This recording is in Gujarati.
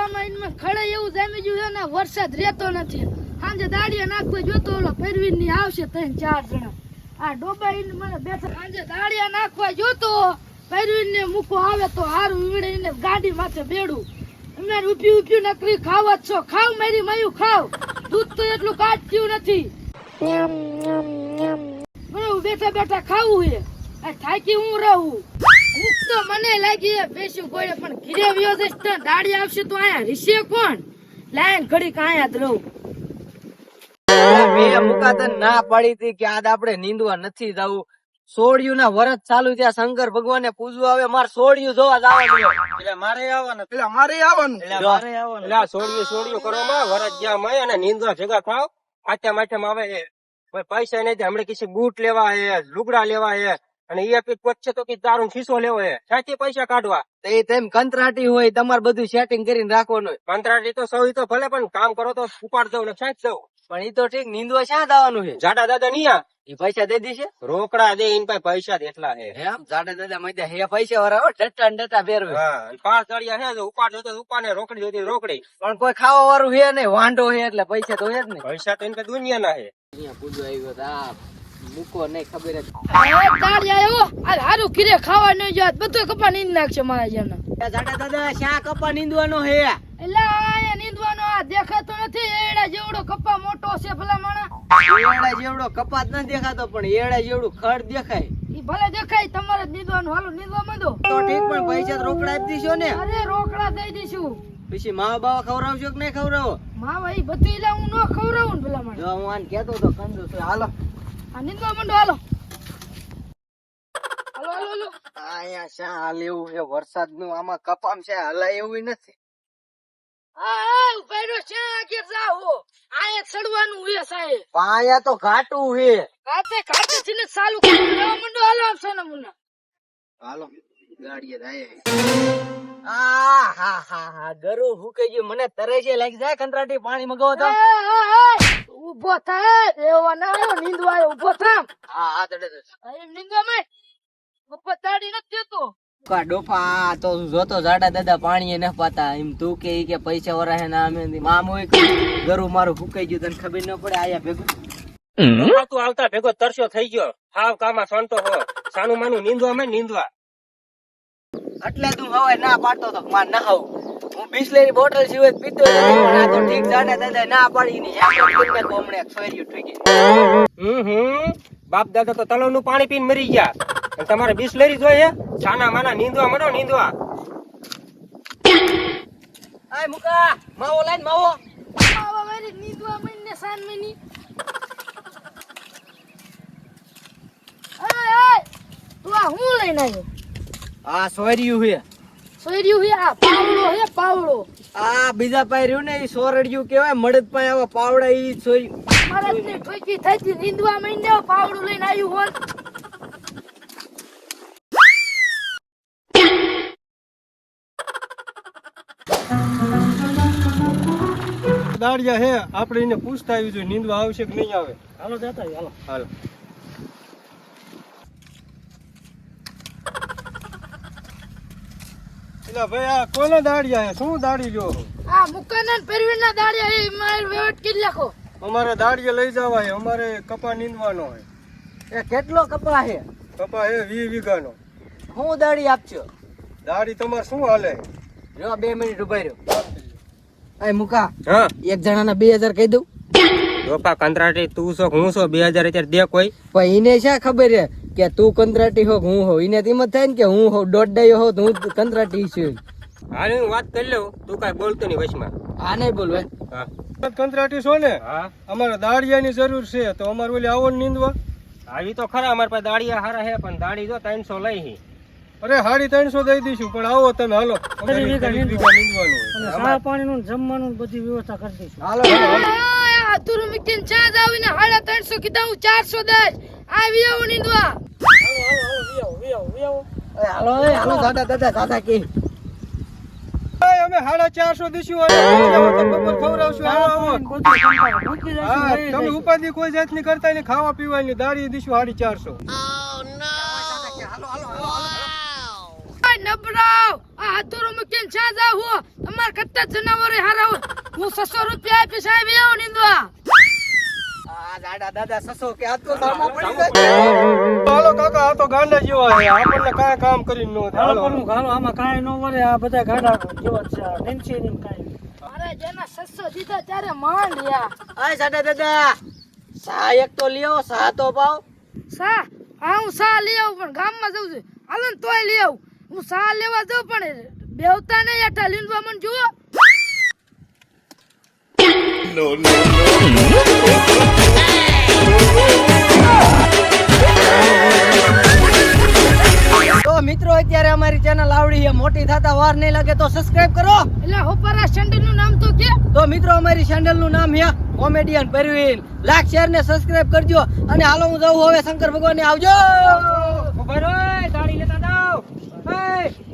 ડબ્બામાં ખડે એવું જામી ગયું છે ને વરસાદ રહેતો નથી. સાંજે દાડીએ નાખવા જોતો ઓલો પરવીનની આવશે ત્રણ ચાર જણા. આ ડોબા ઈને મને બેઠા સાંજે દાડીએ નાખવા જોતો પરવીન ને મૂકો આવે તો હારું વીડે ને ગાડી માથે બેડું. અમારે ઊભી ઊભી નકરી ખાવા જ છો. ખાવ મારી મયું ખાવ. દૂધ તો એટલું કાઢ્યું નથી. બેઠા બેઠા ખાવું છે આ થાકી હું રહું. તો મને લાગી બેસ્યું કોઈ પણ ઘીરે વ્યો છે તો દાડી આવશે તો આયા રીશે કોણ? લાયન ઘડી કાયા રહું. મેં મુકાતન ના પાડી હતી કે આજ આપણે નીંદવા નથી જવું. સોડિયું ના વરત ચાલુ ત્યાં શંકર ભગવાન પૂજવા આવે મારે સોડિયું જોવા જવાનું એટલે મારે આવવાનું. એટલે મારે આવવાનું. એટલે મારે આવવાનું. એટલે સોડિયું સોડિયું કરવામાં વરસ જ્યાં મય અને નીંદવા ભેગા થાવ આચા માં આવે પૈસા નહીં હમણાં કિસી બૂટ લેવા હે લુગડા લેવા હે અને એ વચ્ચે તો કઈ દારૂ શીશો લેવો હે. સાચી પૈસા કાઢવા. એ તેમ કંત્રાટી હોય તમારે બધું સેટિંગ કરીને રાખવાનું. કંત્રાટી તો સૌ તો ભલે પણ કામ કરો તો ઉપાડ દઉં ને સાચ દઉં. પણ એ તો ઠીક નીંદવા શા દાવાનું છે? જાડા દાદા નહીં આ. ઈ પૈસા દે દીશે? રોકડા દે એન પાસે પૈસા એટલા હે. એમ જાડા દાદા મધ્ય હે પૈસા વાળા ડટ્ટા ને ડટ્ટા ફેરવે પાંચ દળિયા હે ઉપાડ જોતો ઉપાડ ને રોકડી જોતી રોકડી. પણ કોઈ ખાવા વાળું હે નહીં વાંઢો હે એટલે પૈસા તો હે જ નહીં. પૈસા તો એને દુનિયા ના હે. અહીંયા પૂજો આવ્યો તો. મૂકો નહીં ખબર જ દાડી આવ્યો આ હારું ઘીરે ખાવા નહીં જાત. બધું કપા નીંદ નાખશે મારા જેમને દાદા દાદા શા કપા નીંદવાનો હે? એટલે આ નીંદવાનો આ દેખાતો નથી. એડા જેવડો કપા મોટો છે ભલા માણા એડા જેવડો કપાત ન દેખાતો પણ એડા જેવડું ખડ દેખાય. ઈ ભલે દેખાય તમારે જ નીંદવાનું. હાલો નીંદવા માંડો. તો ઠીક પણ પૈસા રોકડા આપી દીશો ને. અરે રોકડા દઈ દીશું પછી મા બાવા ખવડાવશો કે નહીં ખવડાવો? માવા ઈ બધું એટલે હું ન ખવડાવું ભલા માણા હું આને કહેતો તો કંદો હાલો. આ નીંદવા માંડો હાલો હાલો હાલો હાલો. અહીંયા શા હાલ એવું છે? વરસાદનું આમાં કપામ છે હલાય એવું નથી. આયા પણ તો ઘાટું હે કાતે કાતે થી ચાલુ કરી દેવા હાલો આમ સોના મુન્ના હાલો ગાડીએ જાય. આ હા હા હા ગરુ હુકાઈ ગયું. મને તરે છે. લાગી જાય કંત્રાટી પાણી મગાવો તો. ઊભો થાય દેવા ના આવ્યો નીંદવા ઊભો થામ. હા હા તડે તડે. નીંદવા માં ઊભો નથી દેતો. કા ડોફા તો જોતો જાડા દાદા પાણી ન પાતા. એમ તું કે કે પૈસા વરા ના અમે મામ હોય ગરુ મારું ફૂકાઈ ગયું તને ખબર ન પડે આયા ભેગું. તું આવતા ભેગો તરસ્યો થઈ ગયો. હાવ કામાં સોનતો હો. સાનું માનું નીંદવા માં નીંદવા. એટલે તું હવે ના પાડતો તો માર ના આવું. હું બિસ્લેરી બોટલ સિવાય પીતો આ તો ઠીક જાને દાદા ના પાડી ની એક કોમણે ફેર્યું ઠીક હમ હમ. બાપ દાદા તો તળાવનું પાણી પીને મરી ગયા. અને તમારે બિસ્લેરી જોઈએ? છાના માના નીંદવા માંડો નીંદવા. આય મુકા માવો લાઈન માવો. માવો મારી નીંદવા મને સાન મની. તું આ હું લઈને આવ્યો? આ સોર્યું છે. સોયર્યું હે આ પાવડો હે પાવડો. આ બીજા પાય રહ્યું ને ઈ સોરડિયું કહેવાય મળદ પાય આવા પાવડા ઈ સોર્યું મારા ને ઠોકી થઈ નીંદવા મહિને પાવડું લઈને આવ્યું હોત. દાડિયા હે આપણે એને પૂછતા આવી જોઈએ નીંદવા આવશે કે નહીં આવે? હાલો જતા હાલો. હાલો. એટલે ભાઈ આ કોને દાડિયા શું દાડી લ્યો આ મુકાનન પરવીન ના દાડિયા એ મારે વેવટ કી લખો અમારે દાડિયા લઈ જવા હે અમારે કપા નીંદવાનો હે એ કેટલો કપા હે કપા હે વી વીઘાનો. હું દાડી આપજો. દાડી તમારે શું હાલે? જો બે મિનિટ ઊભા રહ્યો. આય મુકા હા. એક જણાના બે હજાર કહી દઉં. રોપા કંત્રાટી તું છો હું છો બે હજાર અત્યારે દે કોઈ પણ એને શા ખબર હે કે તું કંત્રાટી હો હું હો એને તો એમ જ થાય ને કે હું હો દોડાયો હો તો હું કંત્રાટી છું હાલ હું વાત કરી લઉં. તું કાંઈ બોલતો નહીં વચમાં. હા નહીં બોલવાય હા. કંત્રાટી છો ને? હા. અમારે દાળિયાની જરૂર છે તો અમારે ઓલી આવો ને નીંદવા. આવી તો ખરા અમારે પાસે દાળિયા હારા હે પણ દાળી જો ત્રણસો લઈ હી. અરે સાડી ત્રણસો દઈ દઈશું પણ આવો તમે હાલો. અમારે કરી દઈશું. હાલો. અતુર મિકીન ચા જાવીને હાડા ત્રણસો કીધા હું ચારસો દઈશ. આવી આવું નીંદવા. હાલો હાલો દાદા દાદા દાદા કે. અમે સાડા ચારસો દઈશું તમે ઉપાધિ કોઈ જાતની કરતા નહીં ખાવા પીવાની દાડી દીશું હાડી ચારસો. આ ડબરાવ આ હાથોરો મૂકીને ચા જાવ હો તમાર કરતા જનાવરે હારા હોય. હું સસો રૂપિયા આપી સાહેબ એવો નીંદવા. આ દાડા દાદા સસો કે આ તો સામા પડી જાય હાલો તો ગાંડા જેવા છે. આપણને કાંઈ કામ કરીને નો થાય. હાલો. અરે જેના 600 દીધા ત્યારે માંડ યા આય સાડા દાદા. સા એક તો લ્યો સા તો પાવ. સા? હા હું સા લઈ આવું પણ ગામમાં જઉં છું. હાલો ને તોય લઈ આવું. હું સા લેવા જાઉં પણ બેવતા નહીં. આટા લીંદવા મને જુઓ. તો મિત્રો અત્યારે અમારી ચેનલ આવડી છે. મોટી થતા વાર નહીં લાગે તો સબસ્ક્રાઇબ કરો. એટલે હોપરા સેન્ટરનું નામ તો કે? તો મિત્રો અમારી ચેનલનું નામ છે કોમેડિયન પરવીન લાઈક શેર ને સબસ્ક્રાઇબ કરજો. અને હાલો હું જઉં હવે. શંકર ભગવાન ને આવજો. ભાઈ રહો, લેતા જાઓ. એ,